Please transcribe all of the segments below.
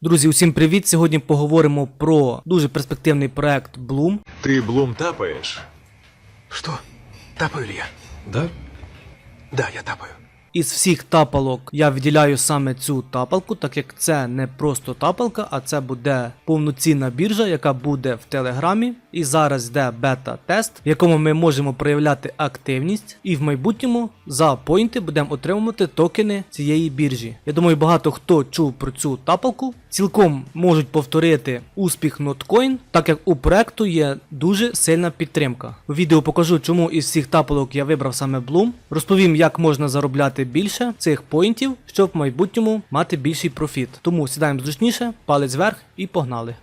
Друзі, усім привіт! Сьогодні поговоримо про дуже перспективний проект Bloom. Ти Блум тапаєш? Що? Тапаю ли я? Да? Да, я тапаю. Із всіх тапалок я виділяю саме цю тапалку, так як це не просто тапалка, а це буде повноцінна біржа, яка буде в Телеграмі. І зараз йде бета-тест, в якому ми можемо проявляти активність, і в майбутньому за поінти будемо отримувати токени цієї біржі. Я думаю, багато хто чув про цю тапалку. Цілком можуть повторити успіх Notcoin, так як у проекту є дуже сильна підтримка. У відео покажу, чому із всіх тапалок я вибрав саме Bloom. Розповім, як можна заробляти більше цих поінтів, щоб в майбутньому мати більший профіт. Тому сідаємо зручніше, палець вверх і погнали.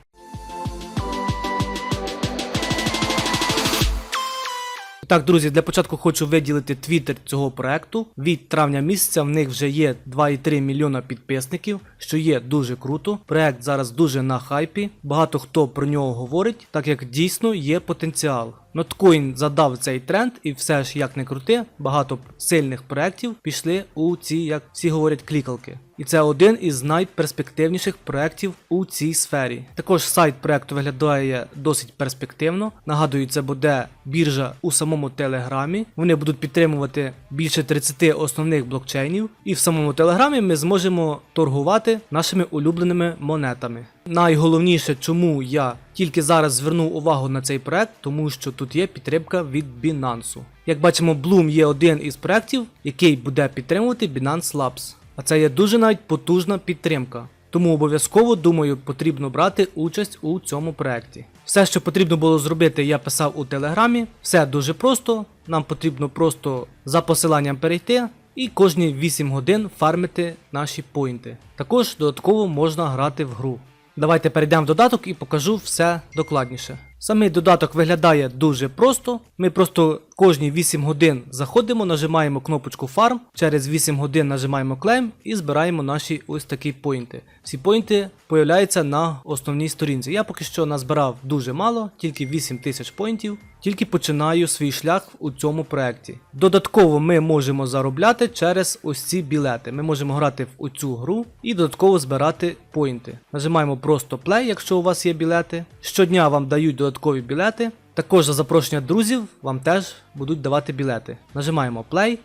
Так, друзі, для початку хочу виділити твіттер цього проекту. Від травня місяця в них вже є 2,3 мільйона підписників, що є дуже круто. Проект зараз дуже на хайпі. Багато хто про нього говорить, так як дійсно є потенціал. Ноткоін задав цей тренд, і все ж як не крути, багато сильних проєктів пішли у ці, як всі говорять, клікалки. І це один із найперспективніших проєктів у цій сфері. Також сайт проєкту виглядає досить перспективно. Нагадую, це буде біржа у самому Телеграмі. Вони будуть підтримувати більше 30 основних блокчейнів, і в самому Телеграмі ми зможемо торгувати нашими улюбленими монетами. Найголовніше, чому я тільки зараз звернув увагу на цей проект, тому що тут є підтримка від Binance. Як бачимо, Bloom є один із проєктів, який буде підтримувати Binance Labs. А це є дуже навіть потужна підтримка. Тому обов'язково думаю, потрібно брати участь у цьому проєкті. Все, що потрібно було зробити, я писав у телеграмі. Все дуже просто. Нам потрібно просто за посиланням перейти і кожні 8 годин фармити наші поінти. Також додатково можна грати в гру. Давайте перейдемо в додаток і покажу все докладніше. Самий додаток виглядає дуже просто. Ми просто кожні 8 годин заходимо, нажимаємо кнопочку Farm, через 8 годин нажимаємо Claim і збираємо наші ось такі поінти. Всі поінти появляються на основній сторінці. Я поки що назбирав дуже мало, тільки 8 тисяч поінтів. Тільки починаю свій шлях у цьому проєкті. Додатково ми можемо заробляти через ось ці білети. Ми можемо грати в цю гру і додатково збирати поінти. Нажимаємо просто Play, якщо у вас є білети. Щодня вам дають додаткові білети. Також за запрошення друзів вам теж будуть давати білети. Нажимаємо Play.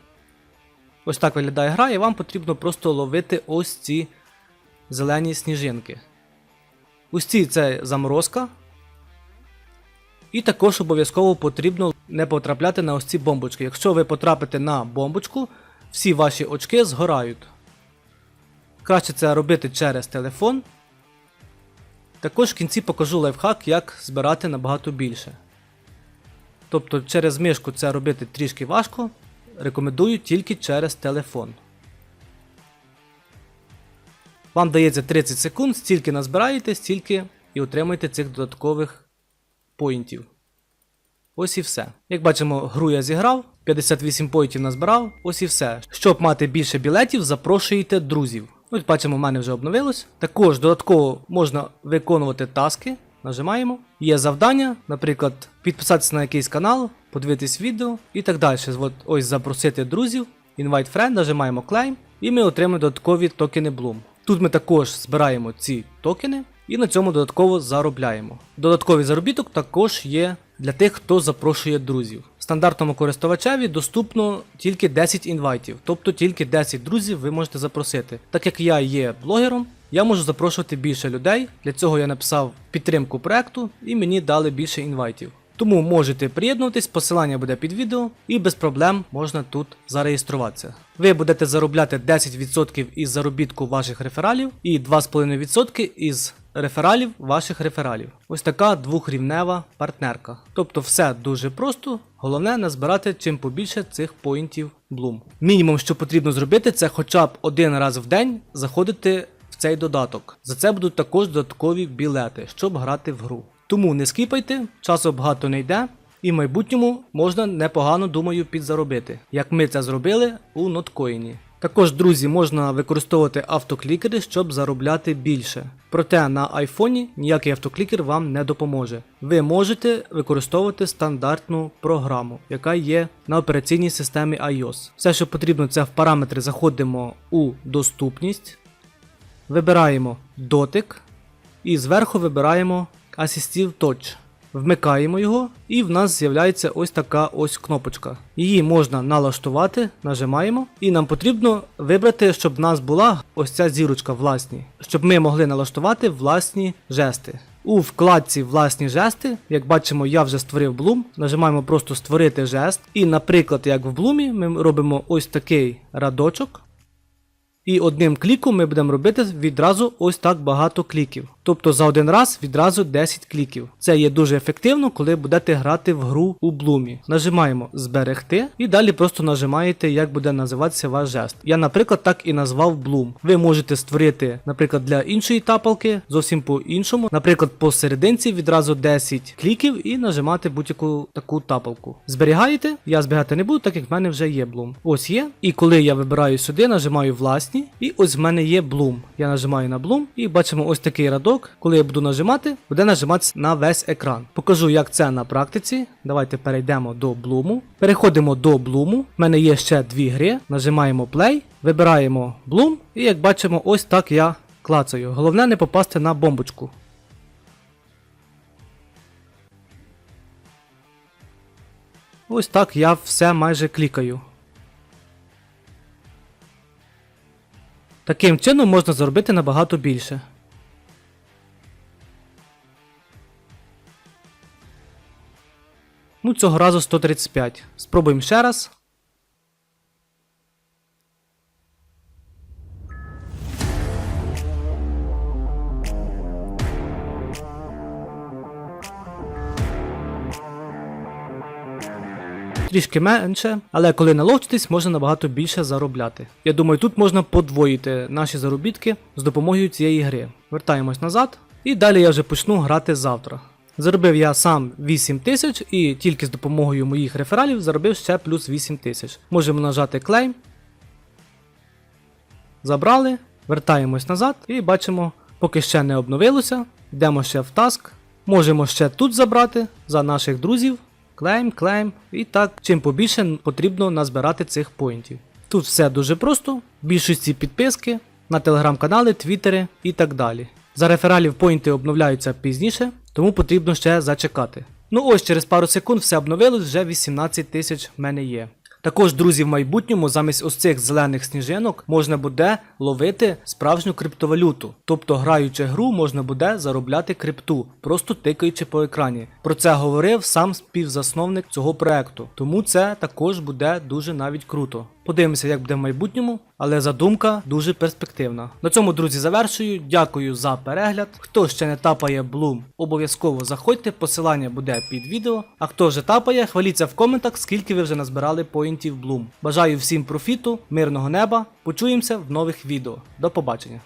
Ось так виглядає гра, і вам потрібно просто ловити ось ці зелені сніжинки. Ось ці це заморозка. І також обов'язково потрібно не потрапляти на ось ці бомбочки. Якщо ви потрапите на бомбочку, всі ваші очки згорають. Краще це робити через телефон. Також в кінці покажу лайфхак, як збирати набагато більше. Тобто через мишку це робити трішки важко. Рекомендую тільки через телефон. Вам дається 30 секунд, стільки назбираєте, стільки і отримаєте цих додаткових поінтів. Ось і все. Як бачимо, гру я зіграв, 58 поінтів назбирав, ось і все. Щоб мати більше білетів, запрошуйте друзів. Ось бачимо, в мене вже обновилось. Також додатково можна виконувати таски. Нажимаємо. Є завдання, наприклад, підписатися на якийсь канал, подивитись відео і так далі. От, ось запросити друзів, Invite Friend, нажимаємо Claim, і ми отримаємо додаткові токени Bloom. Тут ми також збираємо ці токени і на цьому додатково заробляємо. Додатковий заробіток також є для тих, хто запрошує друзів. Стандартному користувачеві доступно тільки 10 інвайтів, тобто тільки 10 друзів ви можете запросити. Так як я є блогером, я можу запрошувати більше людей. Для цього я написав підтримку проекту і мені дали більше інвайтів. Тому можете приєднуватись, посилання буде під відео, і без проблем можна тут зареєструватися. Ви будете заробляти 10% із заробітку ваших рефералів і 2,5% із рефералів ваших рефералів. Ось така двохрівнева партнерка. Тобто все дуже просто, головне назбирати чим побільше цих поінтів Bloom. Мінімум, що потрібно зробити, це хоча б один раз в день заходити в цей додаток. За це будуть також додаткові білети, щоб грати в гру. Тому не скіпайте, часу багато не йде, і в майбутньому можна непогано, думаю, підзаробити, як ми це зробили у ноткоїні. Також, друзі, можна використовувати автоклікери, щоб заробляти більше. Проте на айфоні ніякий автоклікер вам не допоможе. Ви можете використовувати стандартну програму, яка є на операційній системі iOS. Все, що потрібно, це в параметри заходимо у доступність. вибираємо дотик і зверху вибираємо Assistive Touch. Вмикаємо його, і в нас з'являється ось така ось кнопочка. Її можна налаштувати, нажимаємо, і нам потрібно вибрати, щоб в нас була ось ця зірочка власні, щоб ми могли налаштувати власні жести. У вкладці Власні жести, як бачимо, я вже створив блум. Нажимаємо просто створити жест. І, наприклад, як в блумі, ми робимо ось такий радочок. І одним кліком ми будемо робити відразу ось так багато кліків. Тобто за один раз відразу 10 кліків. Це є дуже ефективно, коли будете грати в гру у блумі. Нажимаємо зберегти і далі просто нажимаєте, як буде називатися ваш жест. Я, наприклад, так і назвав блум. Ви можете створити, наприклад, для іншої тапалки зовсім по-іншому. Наприклад, посерединці відразу 10 кліків і нажимати будь-яку таку тапалку. Зберігаєте? Я зберігати не буду, так як в мене вже є блум. Ось є. І коли я вибираю сюди, нажимаю власні, і ось в мене є блум. Я нажимаю на блум і бачимо ось такий радок. Коли я буду нажимати, буде нажиматися на весь екран. Покажу, як це на практиці. Давайте перейдемо до блуму. Переходимо до блуму. У мене є ще дві гри. Нажимаємо play, вибираємо блум, і як бачимо, ось так я клацаю. Головне не попасти на бомбочку. Ось так я все майже клікаю. Таким чином можна заробити набагато більше. Ну, цього разу 135. Спробуємо ще раз. Трішки менше, але коли наловчитесь, можна набагато більше заробляти. Я думаю, тут можна подвоїти наші заробітки з допомогою цієї гри. Вертаємось назад, і далі я вже почну грати завтра. Заробив я сам 8 тисяч і тільки з допомогою моїх рефералів заробив ще плюс 8 тисяч. Можемо нажати клейм. Забрали, вертаємось назад і бачимо, поки ще не обновилося. Йдемо ще в таск. Можемо ще тут забрати за наших друзів. Клейм, клейм. І так, чим побільше потрібно назбирати цих поінтів. Тут все дуже просто, більшості підписки, на телеграм-канали, твіттери і так далі. За рефералів поінти обновляються пізніше, тому потрібно ще зачекати. Ну ось через пару секунд все обновилось, вже 18 тисяч в мене є. Також, друзі, в майбутньому замість ось цих зелених сніжинок можна буде ловити справжню криптовалюту. Тобто, граючи гру, можна буде заробляти крипту, просто тикаючи по екрані. Про це говорив сам співзасновник цього проекту. Тому це також буде дуже навіть круто. Подивимося, як буде в майбутньому, але задумка дуже перспективна. На цьому, друзі, завершую. Дякую за перегляд. Хто ще не тапає Bloom, обов'язково заходьте, посилання буде під відео. А хто вже тапає, хваліться в коментах, скільки ви вже назбирали поінтів Bloom. Бажаю всім профіту, мирного неба. Почуємося в нових відео. До побачення.